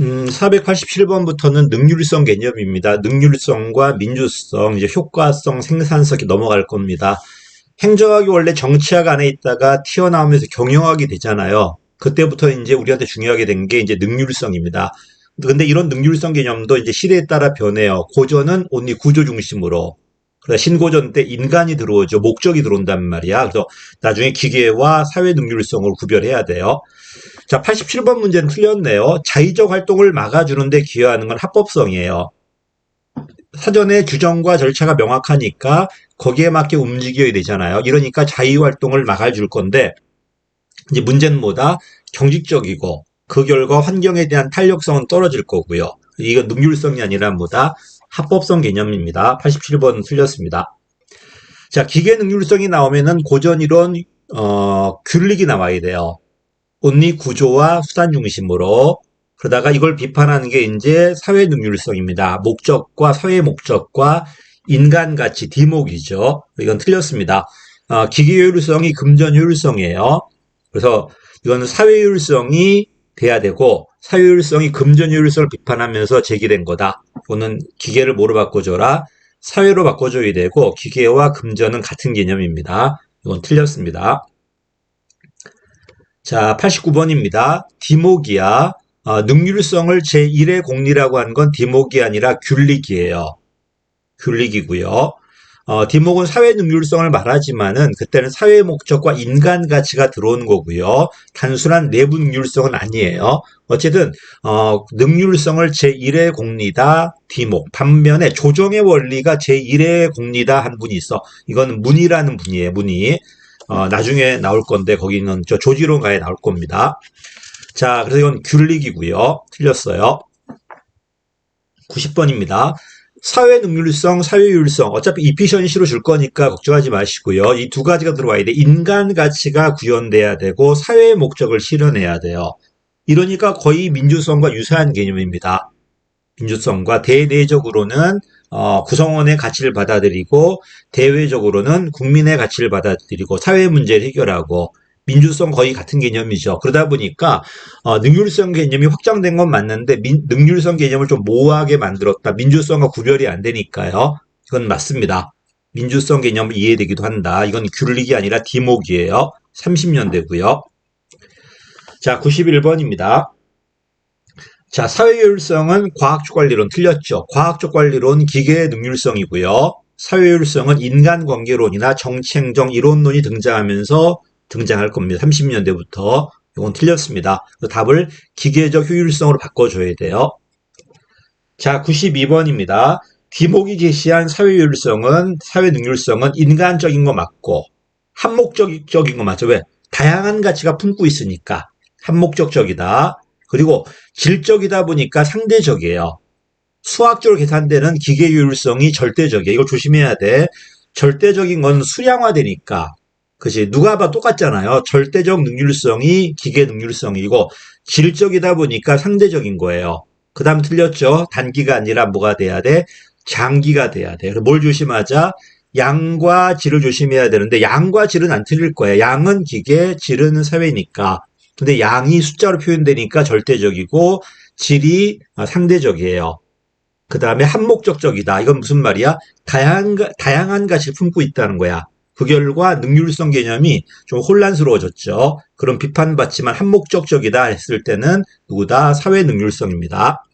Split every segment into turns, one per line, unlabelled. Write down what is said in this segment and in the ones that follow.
음, 487번부터는 능률성 개념입니다. 능률성과 민주성, 이제 효과성, 생산성이 넘어갈 겁니다. 행정학이 원래 정치학 안에 있다가 튀어나오면서 경영학이 되잖아요. 그때부터 이제 우리한테 중요하게 된 게 이제 능률성입니다. 근데 이런 능률성 개념도 이제 시대에 따라 변해요. 고전은 온리 구조 중심으로. 신고전 때 인간이 들어오죠. 목적이 들어온단 말이야. 그래서 나중에 기계와 사회 능률성을 구별해야 돼요. 자, 87번 문제는 틀렸네요. 자의적 활동을 막아주는데 기여하는 건 합법성이에요. 사전에 규정과 절차가 명확하니까 거기에 맞게 움직여야 되잖아요. 이러니까 자의 활동을 막아줄 건데 이제 문제는 뭐다? 경직적이고 그 결과 환경에 대한 탄력성은 떨어질 거고요. 이건 능률성이 아니라 뭐다? 합법성 개념입니다. 87번 틀렸습니다. 자, 기계 능률성이 나오면은 고전 이론 어, 균릭이 나와야 돼요. 온리 구조와 수단 중심으로 그러다가 이걸 비판하는 게 이제 사회 능률성입니다. 목적과 사회 목적과 인간 가치 디목이죠. 이건 틀렸습니다. 어, 기계 효율성이 금전 효율성이에요. 그래서 이건 사회 효율성이 돼야 되고 사회 효율성이 금전 효율성을 비판하면서 제기된 거다. 이거는 기계를 뭐로 바꿔줘라? 사회로 바꿔줘야 되고 기계와 금전은 같은 개념입니다. 이건 틀렸습니다. 자, 89번입니다. 디모기아. 어, 능률성을 제1의 공리라고 한 건 디목이 아니라 균릭이에요. 균릭이고요. 어, 디목은 사회 능률성을 말하지만은 그때는 사회 목적과 인간 가치가 들어오는 거고요. 단순한 내부 능률성은 아니에요. 어쨌든 어, 능률성을 제1의 공리다 디목. 반면에 조정의 원리가 제1의 공리다 한 분이 있어. 이거는 문이라는 분이에요. 문이. 어, 나중에 나올 건데 거기는 저 조지론가에 나올 겁니다. 자, 그래서 이건 균릭이고요. 틀렸어요. 90번입니다. 사회 능률성, 사회 율성. 어차피 이피션시로 줄 거니까 걱정하지 마시고요. 이 두 가지가 들어와야 돼. 인간 가치가 구현돼야 되고 사회의 목적을 실현해야 돼요. 이러니까 거의 민주성과 유사한 개념입니다. 민주성과 대내적으로는 어, 구성원의 가치를 받아들이고 대외적으로는 국민의 가치를 받아들이고 사회 문제를 해결하고 민주성 거의 같은 개념이죠. 그러다 보니까 어, 능률성 개념이 확장된 건 맞는데 민, 능률성 개념을 좀 모호하게 만들었다. 민주성과 구별이 안 되니까요. 이건 맞습니다. 민주성 개념을 이해되기도 한다. 이건 균릭이 아니라 디목이에요. 30년대고요. 자, 91번입니다. 자, 사회효율성은 과학적 관리론 틀렸죠. 과학적 관리론 기계의 능률성이고요. 사회효율성은 인간관계론이나 정치행정 이론론이 등장하면서 등장할 겁니다. 30년대부터. 이건 틀렸습니다. 그 답을 기계적 효율성으로 바꿔줘야 돼요. 자, 92번입니다. 디목이 제시한 사회효율성은, 사회능률성은 인간적인 거 맞고, 한목적인 거 맞죠? 왜? 다양한 가치가 품고 있으니까. 한목적적이다. 그리고 질적이다 보니까 상대적이에요. 수학적으로 계산되는 기계효율성이 절대적이에요. 이거 조심해야 돼. 절대적인 건 수량화되니까. 그지 누가 봐 똑같잖아요. 절대적 능률성이 기계 능률성이고 질적이다 보니까 상대적인 거예요. 그 다음 틀렸죠. 단기가 아니라 뭐가 돼야 돼? 장기가 돼야 돼. 뭘 조심하자? 양과 질을 조심해야 되는데 양과 질은 안 틀릴 거예요. 양은 기계, 질은 사회니까. 근데 양이 숫자로 표현되니까 절대적이고 질이 상대적이에요. 그 다음에 한목적적이다. 이건 무슨 말이야? 다양한, 다양한 가치를 품고 있다는 거야. 그 결과 능률성 개념이 좀 혼란스러워졌죠. 그런 비판받지만 한목적적이다 했을 때는 누구다? 사회 능률성입니다.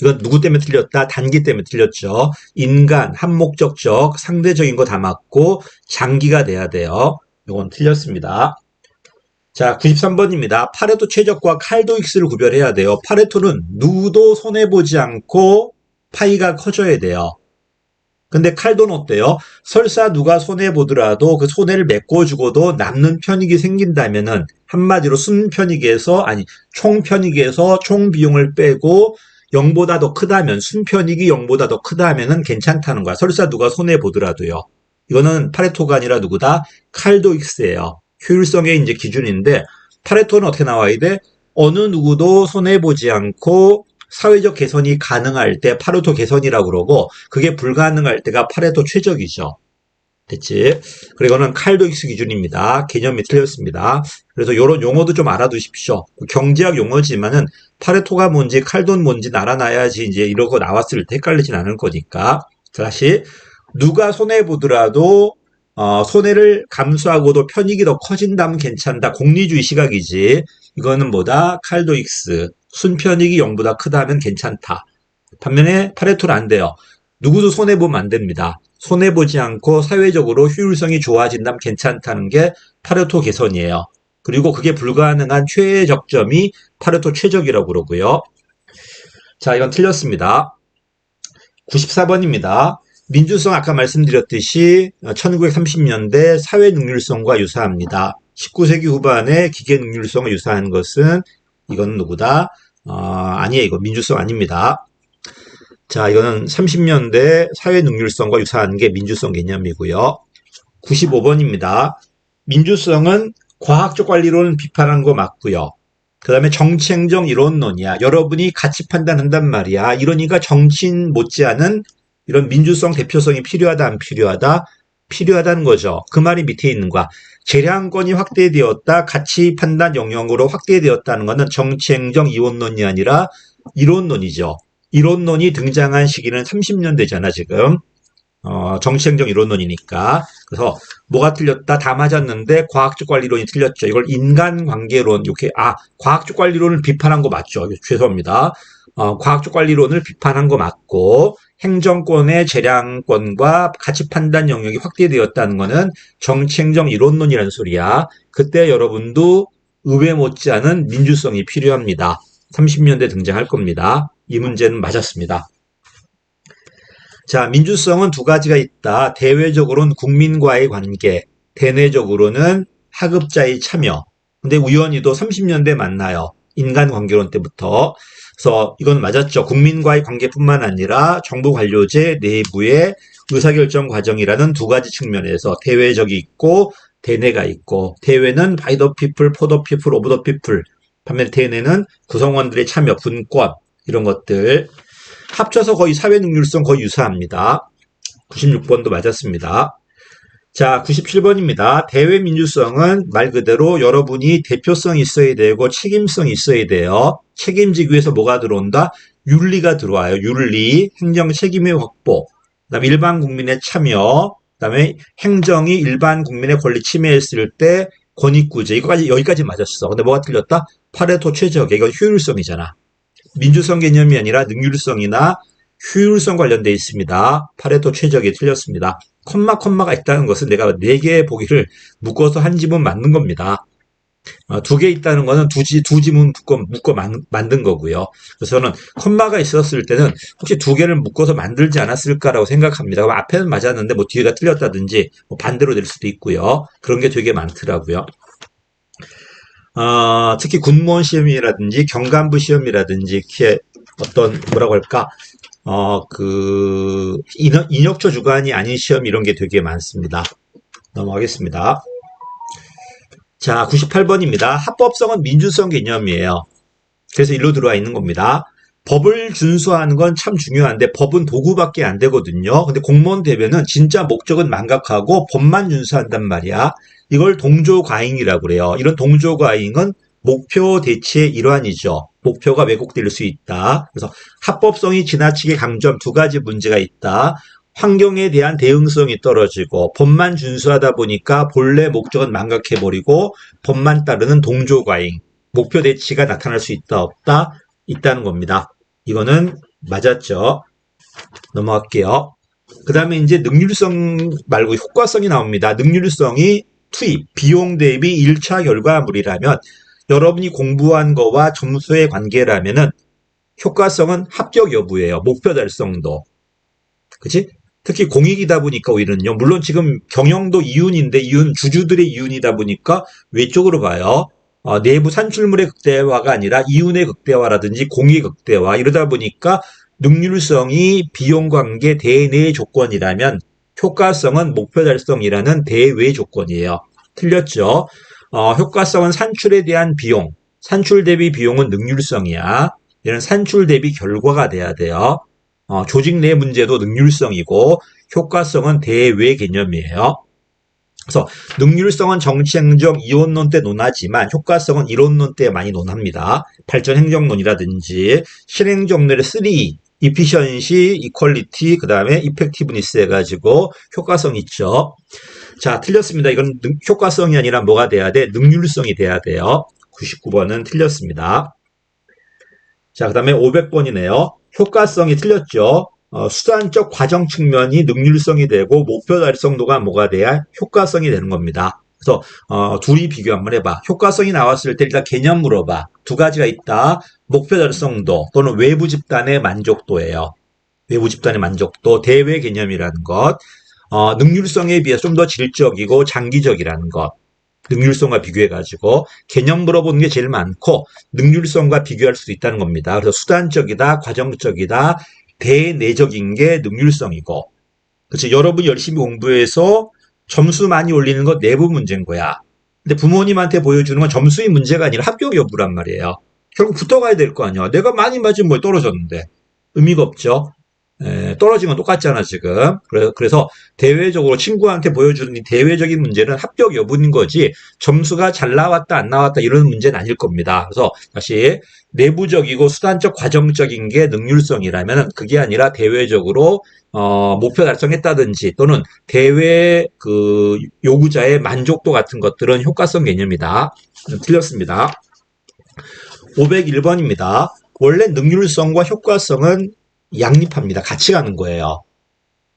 이건 누구 때문에 틀렸다? 단기 때문에 틀렸죠. 인간, 한목적적, 상대적인 거 다 맞고 장기가 돼야 돼요. 이건 틀렸습니다. 자, 93번입니다. 파레토 최적과 칼도 익스를 구별해야 돼요. 파레토는 누구도 손해보지 않고 파이가 커져야 돼요. 근데 칼도는 어때요? 설사 누가 손해보더라도 그 손해를 메꿔주고도 남는 편익이 생긴다면은 한마디로 순편익에서 아니 총편익에서 총 비용을 빼고 0보다 더 크다면 순편익이 0보다 더 크다면은 괜찮다는 거야. 설사 누가 손해보더라도요. 이거는 파레토가 아니라 누구다? 칼도 익스예요. 효율성의 이제 기준인데 파레토는 어떻게 나와야 돼? 어느 누구도 손해 보지 않고 사회적 개선이 가능할 때 파레토 개선이라고 그러고 그게 불가능할 때가 파레토 최적이죠. 됐지? 그리고 이거는 칼도익스 기준입니다. 개념이 틀렸습니다. 그래서 이런 용어도 좀 알아두십시오. 경제학 용어지만은 파레토가 뭔지 칼돈 뭔지 알아놔야지 이제 이러고 나왔을 때 헷갈리진 않을 거니까. 자, 다시 누가 손해 보더라도 어, 손해를 감수하고도 편익이 더 커진다면 괜찮다. 공리주의 시각이지. 이거는 뭐다? 칼도익스. 순편익이 0보다 크다면 괜찮다. 반면에 파레토는 안 돼요. 누구도 손해보면 안 됩니다. 손해보지 않고 사회적으로 효율성이 좋아진다면 괜찮다는 게 파레토 개선이에요. 그리고 그게 불가능한 최적점이 파레토 최적이라고 그러고요. 자, 이건 틀렸습니다. 94번입니다. 민주성 아까 말씀드렸듯이 1930년대 사회 능률성과 유사합니다. 19세기 후반에 기계 능률성과 유사한 것은 이건 누구다? 어, 아니에요. 이거 민주성 아닙니다. 자, 이거는 30년대 사회 능률성과 유사한 게 민주성 개념이고요. 95번입니다. 민주성은 과학적 관리론을 비판한 거 맞고요. 그 다음에 정치행정 이론론이야. 여러분이 가치 판단한단 말이야. 이러니까 정치인 못지않은 이런 민주성 대표성이 필요하다 안 필요하다? 필요하다는 거죠. 그 말이 밑에 있는 거야. 재량권이 확대되었다. 가치 판단 영역으로 확대되었다는 것은 정치행정 이원론이 아니라 이론론이죠. 이론론이 등장한 시기는 30년대잖아, 지금. 어, 정치행정 이론론이니까. 그래서 뭐가 틀렸다? 다 맞았는데 과학적 관리론이 틀렸죠. 이걸 인간관계론, 이렇게, 아, 과학적 관리론을 비판한 거 맞죠. 죄송합니다. 어, 과학적 관리론을 비판한 거 맞고, 행정권의 재량권과 가치 판단 영역이 확대되었다는 것은 정치행정 이론론이라는 소리야. 그때 여러분도 의회 못지않은 민주성이 필요합니다. 30년대 등장할 겁니다. 이 문제는 맞았습니다. 자, 민주성은 두 가지가 있다. 대외적으로는 국민과의 관계, 대내적으로는 하급자의 참여. 근데 우연히도 30년대 만나요. 인간관계론 때부터. 그래서 이건 맞았죠. 국민과의 관계뿐만 아니라 정부 관료제 내부의 의사결정 과정이라는 두 가지 측면에서 대외적이 있고 대내가 있고 대외는 by the people, for the people, of the people 반면 대내는 구성원들의 참여, 분권 이런 것들 합쳐서 거의 사회 능률성 거의 유사합니다. 96번도 맞았습니다. 자, 97번입니다. 대외 민주성은 말 그대로 여러분이 대표성이 있어야 되고 책임성이 있어야 돼요. 책임지기 위해서 뭐가 들어온다? 윤리가 들어와요. 윤리, 행정 책임의 확보, 그다음에 일반 국민의 참여, 그다음에 행정이 일반 국민의 권리 침해했을 때 권익구제 이거까지 여기까지 맞았어. 근데 뭐가 틀렸다? 파레토 최적 이건 효율성이잖아. 민주성 개념이 아니라 능률성이나 효율성 관련돼 있습니다. 파레토 최적이 틀렸습니다. 콤마 콤마가 있다는 것은 내가 네 개의 보기를 묶어서 한 지문 만든 겁니다. 어, 두개 있다는 것은 두, 지, 두 지문 묶어, 묶어 만, 만든 거고요. 그래서 저는 콤마가 있었을 때는 혹시 두 개를 묶어서 만들지 않았을까라고 생각합니다. 앞에는 맞았는데 뭐 뒤가 틀렸다든지 뭐 반대로 될 수도 있고요. 그런 게 되게 많더라고요. 어, 특히 군무원 시험이라든지 경간부 시험이라든지 이렇게 어떤 뭐라고 할까 어, 그, 인역, 인역초 주관이 아닌 시험 이런 게 되게 많습니다. 넘어가겠습니다. 자, 98번입니다. 합법성은 민주성 개념이에요. 그래서 일로 들어와 있는 겁니다. 법을 준수하는 건 참 중요한데 법은 도구밖에 안 되거든요. 근데 공무원 대변은 진짜 목적은 망각하고 법만 준수한단 말이야. 이걸 동조 과잉이라고 그래요. 이런 동조 과잉은 목표 대치의 일환이죠. 목표가 왜곡될 수 있다. 그래서 합법성이 지나치게 강조한 두 가지 문제가 있다. 환경에 대한 대응성이 떨어지고 법만 준수하다 보니까 본래 목적은 망각해버리고 법만 따르는 동조과잉, 목표 대치가 나타날 수 있다 없다 있다는 겁니다. 이거는 맞았죠. 넘어갈게요. 그 다음에 이제 능률성 말고 효과성이 나옵니다. 능률성이 투입, 비용 대비 1차 결과물이라면 여러분이 공부한 거와 점수의 관계라면은 효과성은 합격 여부예요. 목표 달성도. 그치? 특히 공익이다 보니까 오히려는요. 물론 지금 경영도 이윤인데 이윤 주주들의 이윤이다 보니까 외쪽으로 가요. 어, 내부 산출물의 극대화가 아니라 이윤의 극대화라든지 공익 극대화 이러다 보니까 능률성이 비용 관계 대내 조건이라면 효과성은 목표 달성이라는 대외 조건이에요. 틀렸죠? 어, 효과성은 산출에 대한 비용, 산출 대비 비용은 능률성이야. 얘는 산출 대비 결과가 돼야 돼요. 어, 조직 내 문제도 능률성이고 효과성은 대외 개념이에요. 그래서 능률성은 정치행정 이원론 때 논하지만 효과성은 이론론 때 많이 논합니다. 발전행정론이라든지 실행정론의 3, 이피션시, 이퀄리티, 그 다음에 이펙티브니스 해가지고 효과성 있죠. 자, 틀렸습니다. 이건 능- 효과성이 아니라 뭐가 돼야 돼? 능률성이 돼야 돼요. 99번은 틀렸습니다. 자, 그 다음에 500번이네요. 효과성이 틀렸죠. 어, 수단적 과정 측면이 능률성이 되고 목표 달성도가 뭐가 돼야 효과성이 되는 겁니다. 그래서 어, 둘이 비교 한번 해봐. 효과성이 나왔을 때 일단 개념 물어봐. 두 가지가 있다. 목표 달성도 또는 외부 집단의 만족도예요. 외부 집단의 만족도, 대외 개념이라는 것. 어, 능률성에 비해서 좀더 질적이고 장기적이라는 것. 능률성과 비교해가지고 개념 물어보는 게 제일 많고 능률성과 비교할 수 있다는 겁니다. 그래서 수단적이다, 과정적이다, 대내적인 게 능률성이고, 그렇지. 여러분 열심히 공부해서 점수 많이 올리는 건 내부 문제인 거야. 근데 부모님한테 보여주는 건 점수의 문제가 아니라 합격 여부란 말이에요. 결국 붙어가야 될 거 아니야. 내가 많이 맞으면 뭐 떨어졌는데. 의미가 없죠. 에, 떨어진 건 똑같잖아, 지금. 그래- 그래서 대외적으로 친구한테 보여주는 이 대외적인 문제는 합격 여부인 거지, 점수가 잘 나왔다, 안 나왔다, 이런 문제는 아닐 겁니다. 그래서 다시, 내부적이고 수단적, 과정적인 게 능률성이라면 그게 아니라 대외적으로, 어, 목표 달성했다든지 또는 대외 그 요구자의 만족도 같은 것들은 효과성 개념이다. 틀렸습니다. 501번입니다. 원래 능률성과 효과성은 양립합니다. 같이 가는 거예요.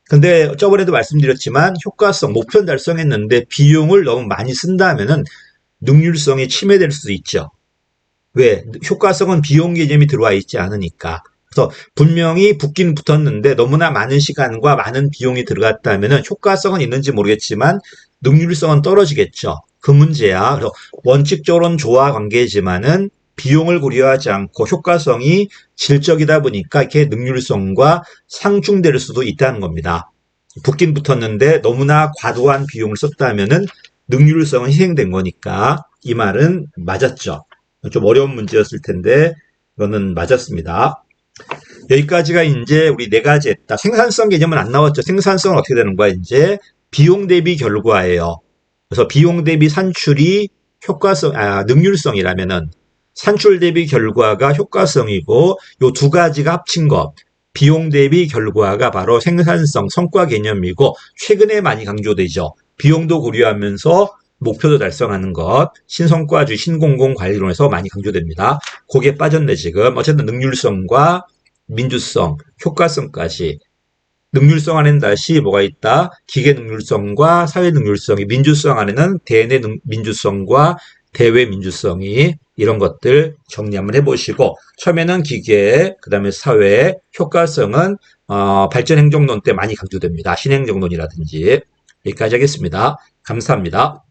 근데 저번에도 말씀드렸지만 효과성, 목표 달성했는데 비용을 너무 많이 쓴다면은 능률성이 침해될 수도 있죠. 왜? 효과성은 비용 개념이 들어와 있지 않으니까. 그래서 분명히 붙긴 붙었는데 너무나 많은 시간과 많은 비용이 들어갔다면은 효과성은 있는지 모르겠지만 능률성은 떨어지겠죠. 그 문제야. 그래서 원칙적으로는 조화 관계지만은 비용을 고려하지 않고 효과성이 질적이다 보니까 이렇게 능률성과 상충될 수도 있다는 겁니다. 붙긴 붙었는데 너무나 과도한 비용을 썼다면은 능률성은 희생된 거니까 이 말은 맞았죠. 좀 어려운 문제였을 텐데 이거는 맞았습니다. 여기까지가 이제 우리 네 가지 했다. 생산성 개념은 안 나왔죠. 생산성은 어떻게 되는 거야? 이제 비용 대비 결과예요. 그래서 비용 대비 산출이 효과성, 아, 능률성이라면은 산출 대비 결과가 효과성이고 요 두 가지가 합친 것 비용 대비 결과가 바로 생산성 성과 개념이고 최근에 많이 강조되죠. 비용도 고려하면서 목표도 달성하는 것 신성과주 신공공 관리론에서 많이 강조됩니다. 거기에 빠졌네 지금 어쨌든 능률성과 민주성 효과성까지 능률성 안에는 다시 뭐가 있다? 기계 능률성과 사회 능률성이 민주성 안에는 대내 능- 민주성과 대외 민주성이 이런 것들 정리 한번 해보시고 처음에는 기계, 그 다음에 사회, 효과성은 어, 발전행정론 때 많이 강조됩니다. 신행정론이라든지 여기까지 하겠습니다. 감사합니다.